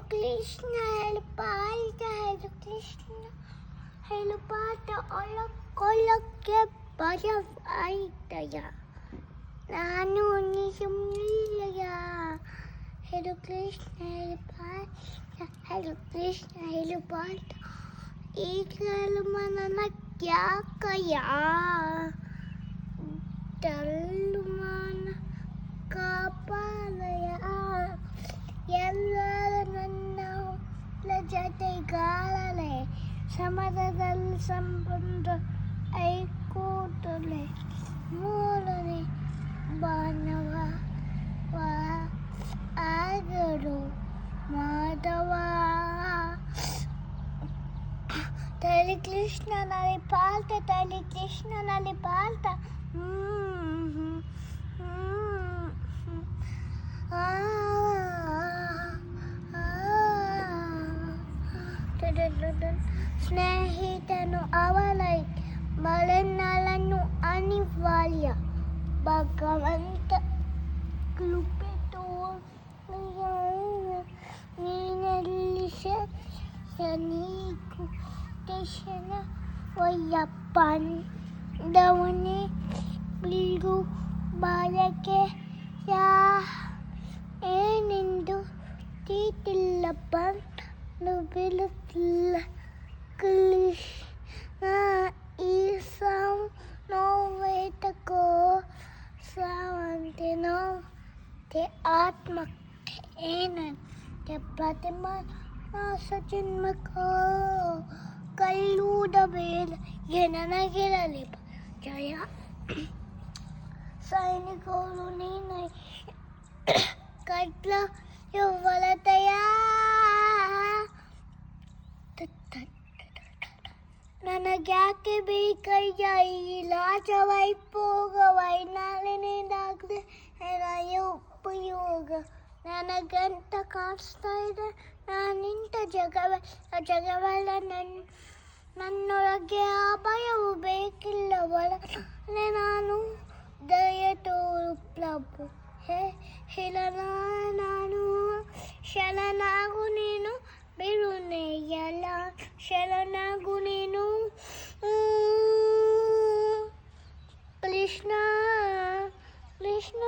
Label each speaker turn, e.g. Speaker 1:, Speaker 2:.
Speaker 1: Hare Krishna, Hare Bharat, Hare Krishna, Hare Bharat, all kolakya bhajavaitaya. Nanu nishamnilaya. Hare Krishna, Hare Bharat, Hare Krishna, Hare Bharat, Ekal manana kya kaya. సమరదల్ సంబంధ ఐకోటలే మూలని బాణవ ఆగడు మాధవా. తల్లి కృష్ణ నలి పాల్త తల్లి కృష్ణ నలి పాల్త. స్నేహితను అవలై మరణాలను అనివార్య భగవంత కృపతో నీకు దేశన వయ్యప్పన్ దవని బిల్గు బాలకే yeah ఏ నిందు నువ్విలుతుల్ల క్లిష్ నా ఈసం నో వేటకో సావంతినో te ఆత్మ ఏనన్ te ప్రతిమ నాస జన్మకో కల్లూడ వేల ఎననగిరలి జయ సైనికులు నేనై కట్ల యువలతయా ನನಗ್ಯಾಕೆ ಬೇಕಯ್ಯ? ಈ ಲಾಜವೈಪೋಗವೈ ನಾಳಿನಿಂದಾಗದೆ ನನಗೆ ಉಪಯೋಗ. ನನಗಂತ ಕಾಣಿಸ್ತಾ ಇದೆ ನಾನಿಂತ ಜಗವ, ಜಗವೆಲ್ಲ ನನ್ನ ನನ್ನೊಳಗೆ ಆ ಭಯವು ಬೇಕಿಲ್ಲ ಒಳಗೆ ನಾನು ದಯ ತೋರು ಪ್ರಭು. ಹೇ ಶಿಲನ ನಾನು ಶರಣಾಗು ನೀನು బెరునే ఎలా శరణగుణెను కృష్ణ